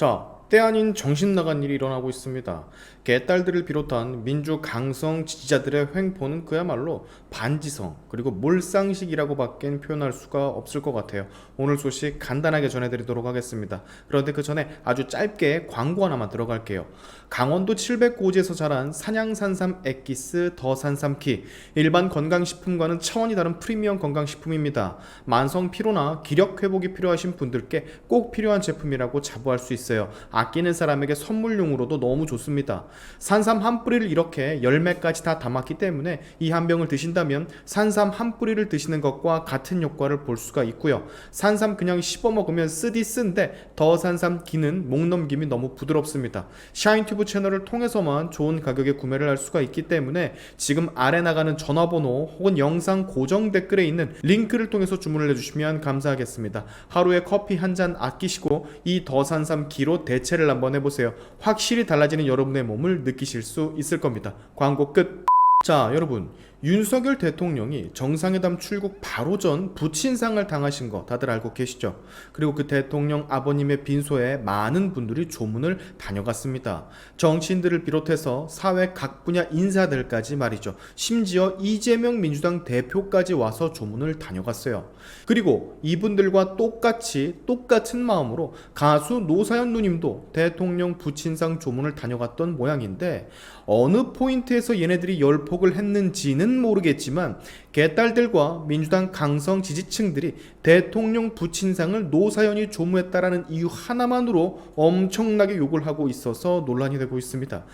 자, 때 아닌 정신 나간 일이 일어나고 있습니다. 개딸들을 비롯한 민주 강성 지지자들의 횡포는 그야말로 반지성 그리고 몰상식이라고 밖엔 표현할 수가 없을 것 같아요. 오늘 소식 간단하게 전해드리도록 하겠습니다. 그런데 그 전에 아주 짧게 광고 하나만 들어갈게요. 강원도 700고지에서 자란 산양산삼 엑기스 더 산삼키 일반 건강식품과는 차원이 다른 프리미엄 건강식품입니다. 만성 피로나 기력 회복이 필요하신 분들께 꼭 필요한 제품이라고 자부할 수 있어요. 아끼는 사람에게 선물용으로도 너무 좋습니다. 산삼 한 뿌리를 이렇게 열매까지 다 담았기 때문에 이 한 병을 드신다면 산삼 한 뿌리를 드시는 것과 같은 효과를 볼 수가 있고요. 산삼 그냥 씹어 먹으면 쓰디 쓴데 더 산삼 기는 목 넘김이 너무 부드럽습니다. 샤인튜브 채널을 통해서만 좋은 가격에 구매를 할 수가 있기 때문에 지금 아래 나가는 전화번호 혹은 영상 고정 댓글에 있는 링크를 통해서 주문을 해주시면 감사하겠습니다. 하루에 커피 한 잔 아끼시고 이 더 산삼 기로 대체 를 한번 해보세요. 확실히 달라지는 여러분의 몸을 느끼실 수 있을 겁니다. 광고 끝. 자, 여러분. 윤석열 대통령이 정상회담 출국 바로 전 부친상을 당하신 거 다들 알고 계시죠? 그리고 그 대통령 아버님의 빈소에 많은 분들이 조문을 다녀갔습니다. 정치인들을 비롯해서 사회 각 분야 인사들까지 말이죠. 심지어 이재명 민주당 대표까지 와서 조문을 다녀갔어요. 그리고 이분들과 똑같이 똑같은 마음으로 가수 노사연 누님도 대통령 부친상 조문을 다녀갔던 모양인데 어느 포인트에서 얘네들이 열 폭을 했는지는 모르겠지만 개딸들과 민주당 강성 지지층들이 대통령 부친상을 노사연이 조무했다라는 이유 하나만으로 엄청나게 욕을 하고 있어서 논란이 되고 있습니다.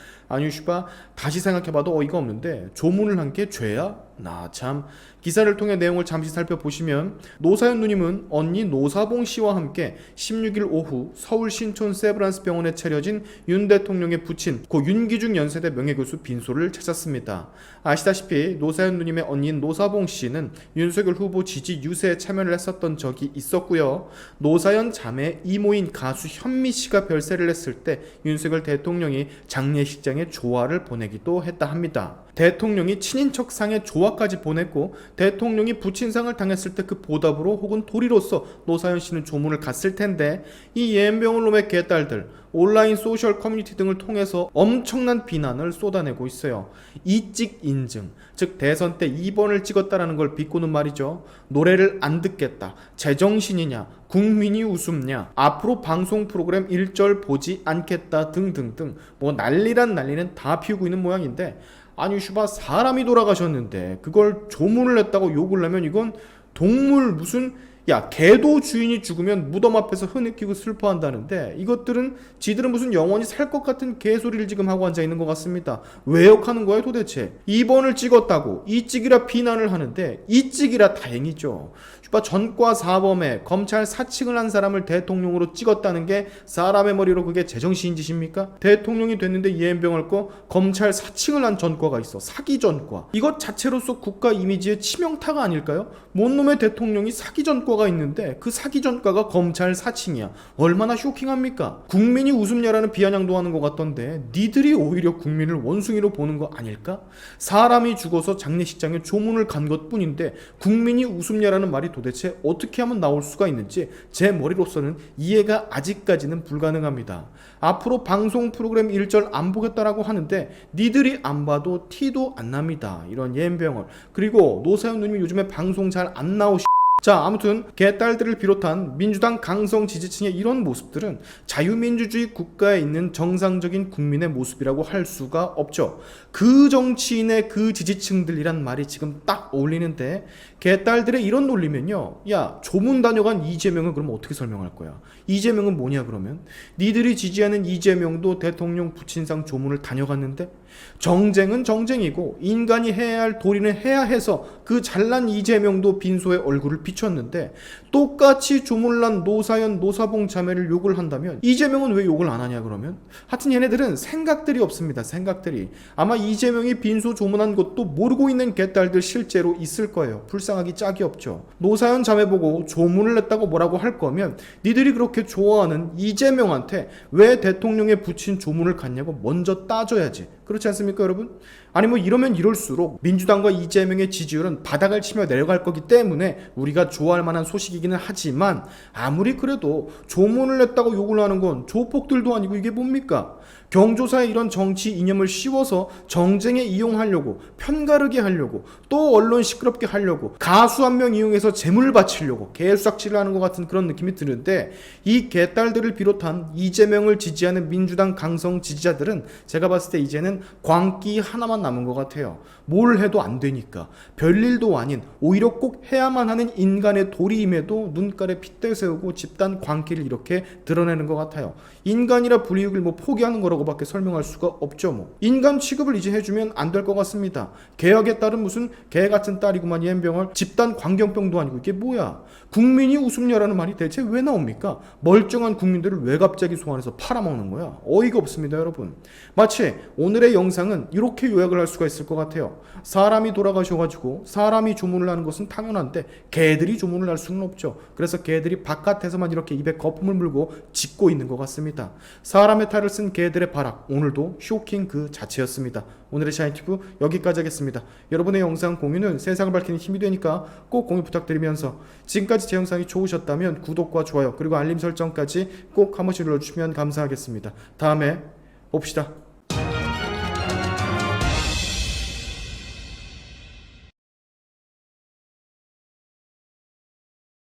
슈바 다시 생각해봐도 어이가 없는데 조문을 한 게 죄야? 나 참 기사를 통해 내용을 잠시 살펴보시면 노사연 누님은 언니 노사봉 씨와 함께 16일 오후 서울 신촌 세브란스 병원에 차려진 윤 대통령의 부친 고 윤기중 연세대 명예교수 빈소를 찾았습니다. 아시다시피 노사연 누님의 언니인 노사봉 씨는 윤석열 후보 지지 유세에 참여를 했었던 적이 있었고요. 노사연 자매 이모인 가수 현미 씨가 별세를 했을 때 윤석열 대통령이 장례식장에 조화를 보내기도 했다 합니다. 대통령이 친인척상에 조화까지 보냈고 대통령이 부친상을 당했을 때 그 보답으로 혹은 도리로서 노사연 씨는 조문을 갔을 텐데 이 예병을 놈의 개딸들 온라인 소셜 커뮤니티 등을 통해서 엄청난 비난을 쏟아내고 있어요. 이찍 인증, 즉 대선 때 2번을 찍었다라는 걸 비꼬는 말이죠. 노래를 안 듣겠다. 제정신이냐? 국민이 웃음냐? 앞으로 방송 프로그램 일절 보지 않겠다 등등등 뭐 난리란 난리는 다 피우고 있는 모양인데 아니 슈바 사람이 돌아가셨는데 그걸 조문을 했다고 욕을 하면 이건 동물 무슨 야 개도 주인이 죽으면 무덤 앞에서 흐느끼고 슬퍼한다는데 이것들은 지들은 무슨 영원히 살 것 같은 개소리를 지금 하고 앉아 있는 것 같습니다. 왜 욕하는 거예요 도대체? 2번을 찍었다고 이 찍이라 비난을 하는데 이 찍이라 다행이죠. 슈바 전과 사범에 검찰 사칭을 한 사람을 대통령으로 찍었다는 게 사람의 머리로 그게 제정신인 짓입니까? 대통령이 됐는데 이엠병을 거 검찰 사칭을 한 전과가 있어 사기 전과 이것 자체로서 국가 이미지의 치명타가 아닐까요? 뭔 놈의 대통령이 사기 전과 가 있는데 그 사기 전과가 검찰 사칭이야 얼마나 쇼킹합니까? 국민이 웃음냐라는 비아냥도 하는 것 같던데 니들이 오히려 국민을 원숭이로 보는 거 아닐까? 사람이 죽어서 장례식장에 조문을 간 것뿐인데 국민이 웃음냐라는 말이 도대체 어떻게 하면 나올 수가 있는지 제 머리로서는 이해가 아직까지는 불가능합니다. 앞으로 방송 프로그램 일절 안 보겠다라고 하는데 니들이 안 봐도 티도 안 납니다. 이런 예병을 그리고 노사연 누님이 요즘에 방송 잘 안 나오시 자, 아무튼 개딸들을 비롯한 민주당 강성 지지층의 이런 모습들은 자유민주주의 국가에 있는 정상적인 국민의 모습이라고 할 수가 없죠. 그 정치인의 그 지지층들이란 말이 지금 딱 어울리는데 개딸들의 이런 논리면요. 야, 조문 다녀간 이재명은 그럼 어떻게 설명할 거야? 이재명은 뭐냐 그러면? 니들이 지지하는 이재명도 대통령 부친상 조문을 다녀갔는데 정쟁은 정쟁이고 인간이 해야 할 도리는 해야 해서 그 잘난 이재명도 빈소에 얼굴을 비 췄는데 똑같이 조문란 노사연 노사봉 자매를 욕을 한다면 이재명은 왜 욕을 안 하냐 그러면? 하여튼 얘네들은 생각들이 없습니다 생각들이. 아마 이재명이 빈소 조문한 것도 모르고 있는 개딸들 실제로 있을 거예요. 불쌍하기 짝이 없죠. 노사연 자매 보고 조문을 했다고 뭐라고 할 거면 니들이 그렇게 좋아하는 이재명한테 왜 대통령에 붙인 조문을 갔냐고 먼저 따져야지. 그렇지 않습니까, 여러분? 아니 뭐 이러면 이럴수록 민주당과 이재명의 지지율은 바닥을 치며 내려갈 거기 때문에 우리가 좋아할 만한 소식이기는 하지만 아무리 그래도 조문을 냈다고 욕을 하는 건 조폭들도 아니고 이게 뭡니까? 경조사에 이런 정치 이념을 씌워서 정쟁에 이용하려고 편가르게 하려고 또 언론 시끄럽게 하려고 가수 한 명 이용해서 재물을 바치려고 개수작질을 하는 것 같은 그런 느낌이 드는데 이 개딸들을 비롯한 이재명을 지지하는 민주당 강성 지지자들은 제가 봤을 때 이제는 광기 하나만 남은 것 같아요. 뭘 해도 안 되니까 별일도 아닌 오히려 꼭 해야만 하는 인간의 도리임에도 눈깔에 핏대 세우고 집단 광기를 이렇게 드러내는 것 같아요. 인간이라 불이익을 뭐 포기하는 거라고 밖에 설명할 수가 없죠 뭐. 인간 취급을 이제 해주면 안 될 것 같습니다. 개혁에 따른 무슨 개 같은 딸이구만 이 엠병을 집단 광경병도 아니고 이게 뭐야? 국민이 웃음녀라는 말이 대체 왜 나옵니까? 멀쩡한 국민들을 왜 갑자기 소환해서 팔아먹는 거야? 어이가 없습니다 여러분. 마치 오늘의 영상은 이렇게 요약을 할 수가 있을 것 같아요. 사람이 돌아가셔가지고 사람이 조문을 하는 것은 당연한데 개들이 조문을 할 수는 없죠. 그래서 개들이 바깥에서만 이렇게 입에 거품을 물고 짖고 있는 것 같습니다. 사람의 탈을 쓴 개들의 발악 오늘도 쇼킹 그 자체였습니다. 오늘의 샤인티브 여기까지 하겠습니다. 여러분의 영상 공유는 세상을 밝히는 힘이 되니까 꼭 공유 부탁드리면서 지금까지 제 영상이 좋으셨다면 구독과 좋아요 그리고 알림 설정까지 꼭 한 번씩 눌러주시면 감사하겠습니다. 다음에 봅시다.